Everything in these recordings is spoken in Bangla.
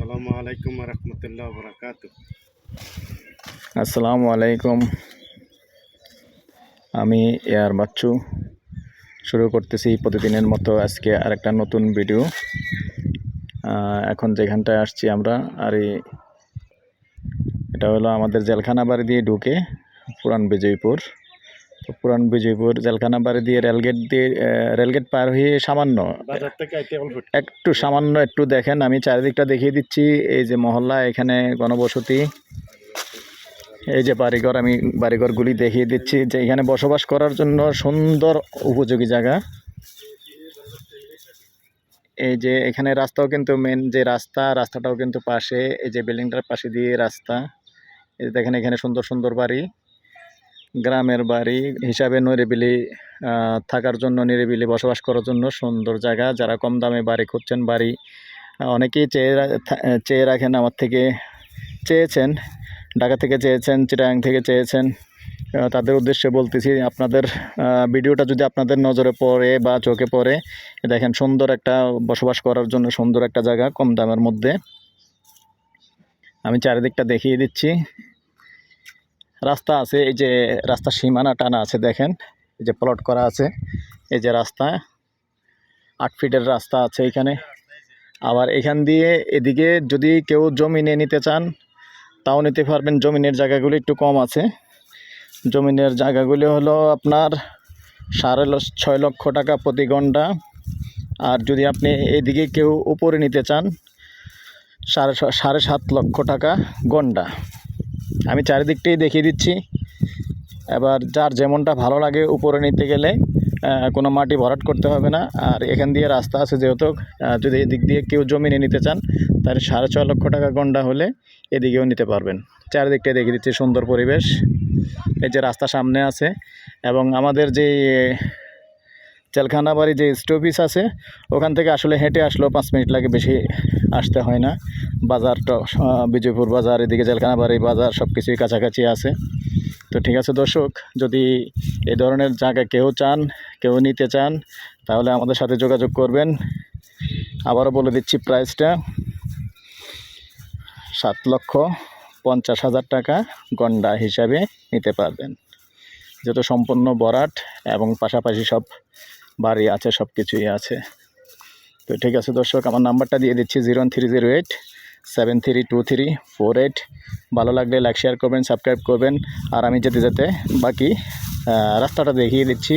আসসালামু আলাইকুম রহমতুল্লাহ আসসালামু আলাইকুম। আমি এয়ার বাচ্চু। শুরু করতেছি প্রতিদিনের মতো আজকে আরেকটা নতুন ভিডিও। এখন যেখানটায় আসছি আমরা, আর এটা হলো আমাদের জেলখানা বাড়ি দিয়ে ঢুকে পুরান বিজয়পুর। তো পুরান বিজয়পুর জেলখানা বাড়ি দিয়ে রেলগেট দিয়ে রেলগেট পার হয়ে সামান্য একটু সামান্য একটু দেখেন আমি চারিদিকটা দেখিয়ে দিচ্ছি এই যে মহল্লা এখানে গণবসতি এই যে বাড়িঘর আমি বাড়িঘরগুলি দেখিয়ে দিচ্ছি যে এখানে বসবাস করার জন্য সুন্দর উপযোগী জায়গা। এই যে এখানে রাস্তাও কিন্তু মেন যে রাস্তা রাস্তাটাও কিন্তু পাশে এই যে বিল্ডিংটার পাশে দিয়ে রাস্তা এই যে দেখেন এখানে সুন্দর সুন্দর বাড়ি। গ্রামের বাড়ি হিসাবে নিরিবিলি থাকার জন্য নিরিবিলি বসবাস করার জন্য সুন্দর জায়গা। যারা কম দামে বাড়ি খুঁজছেন, বাড়ি অনেকেই চেয়ে চেয়ে রাখেন আমার থেকে। চেয়েছেন, ঢাকা থেকে চেয়েছেন চিটাং থেকে চেয়েছেন। তাদের উদ্দেশ্যে বলতেছি আপনাদের ভিডিওটা যদি আপনাদের নজরে পড়ে বা চোখে পড়ে, দেখেন সুন্দর একটা বসবাস করার জন্য সুন্দর একটা জায়গা কম দামের মধ্যে। আমি চারিদিকটা দেখিয়ে দিচ্ছি। রাস্তা আছে, এই যে রাস্তার সীমানা টানা আছে, দেখেন, এই যে প্লট করা আছে, এই যে রাস্তা, আট ফিটের রাস্তা আছে এখানে। আবার এখান দিয়ে এদিকে যদি কেউ জমি নিয়ে নিতে চান, তাও নিতে পারবেন, জমিনের জায়গাগুলি একটু কম আছে। জমিনের জায়গাগুলি হলো আপনার সাড়ে ছয় লক্ষ টাকা প্রতি ঘণ্টা। আর যদি আপনি এদিকে কেউ উপরে নিতে চান, সাড়ে সাড়ে সাত লক্ষ টাকা গন্ডা আমি চারিদিকটাই দেখিয়ে দিচ্ছি। এবার যার যেমনটা ভালো লাগে উপরে নিতে গেলে কোনো মাটি ভরাট করতে হবে না। আর এখান দিয়ে রাস্তা আছে যেহেতু যদি এদিক দিয়ে কেউ জমি নিয়ে নিতে চান তাহলে সাড়ে ছয় লক্ষ টাকা গন্ডা হলে এদিকেও নিতে পারবেন। চারিদিকটাই দেখিয়ে দিচ্ছি সুন্দর পরিবেশ। এই যে রাস্তা সামনে আছে এবং আমাদের যে জেলখানা বাড়ি যে স্টপিস আছে, ওখান থেকে আসলে হেঁটে আসলেও পাঁচ মিনিট লাগে, বেশি আসতে হয় না। বাজারটা বিজয়পুর বাজার, এদিকে জেলখানা বাড়ি বাজার সব কিছুই কাছাকাছি আছে। তো ঠিক আছে দর্শক, যদি এই ধরনের জায়গা কেউ চান, কেউ নিতে চান, তাহলে আমাদের সাথে যোগাযোগ করবেন। আবারও বলে দিচ্ছি প্রাইসটা সাত লক্ষ পঞ্চাশ হাজার টাকা গন্ডা হিসাবে নিতে পারবেন। যেহেতু সম্পূর্ণ বরাট এবং পাশাপাশি সব বাড়ি আছে সব কিছুই আছে। তো ঠিক আছে দর্শক আমার নাম্বারটা দিয়ে দিচ্ছি zero three zero eight seven three two three four eight. ভালো লাগলে লাইক শেয়ার করবেন সাবস্ক্রাইব করবেন। আর আমি যেতে যেতে বাকি রাস্তাটা দেখিয়ে দিচ্ছি।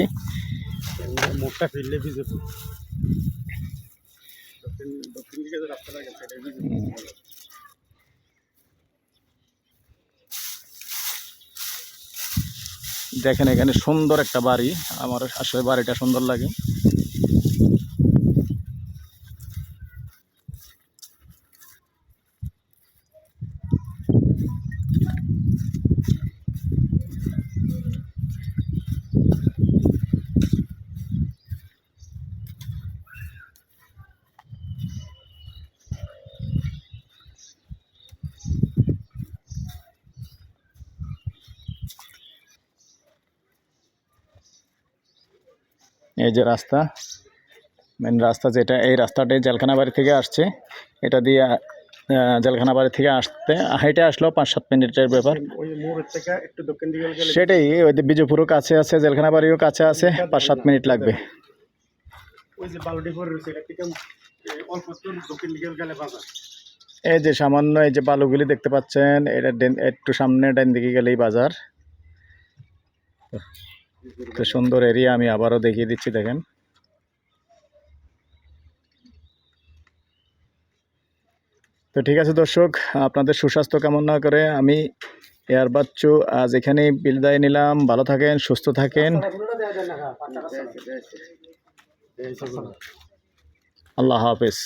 রাস্তাটা দেখেন এখানে সুন্দর একটা বাড়ি। আমার আসলে বাড়িটা সুন্দর লাগে। এই যে রাস্তা মেন রাস্তা যেটা এই রাস্তাটাই জেলখানা বাড়ি থেকে আসছে। এটা দিয়ে জেলখানা বাড়ি থেকে আসতে হাইটে আসলো পাঁচ সাত মিনিটের ব্যাপার। সেটাই ওই যে বিজয়পুরও কাছে আছে জেলখানা বাড়িও কাছে আছে পাঁচ সাত মিনিট লাগবে। এই যে সামান্য এই যে বালুগুলি দেখতে পাচ্ছেন এটা একটু সামনে ডান দিকে গেলেই বাজার। তো সুন্দর এরিয়া আমি আবারও দেখিয়ে দিচ্ছি, দেখেন। তো ঠিক আছে দর্শক, আপনাদের সুস্বাস্থ্য কামনা করে আমি এয়ার বাচ্চু আজ এখানেই বিদায় নিলাম। ভালো থাকেন, সুস্থ থাকেন। আল্লাহ হাফেজ।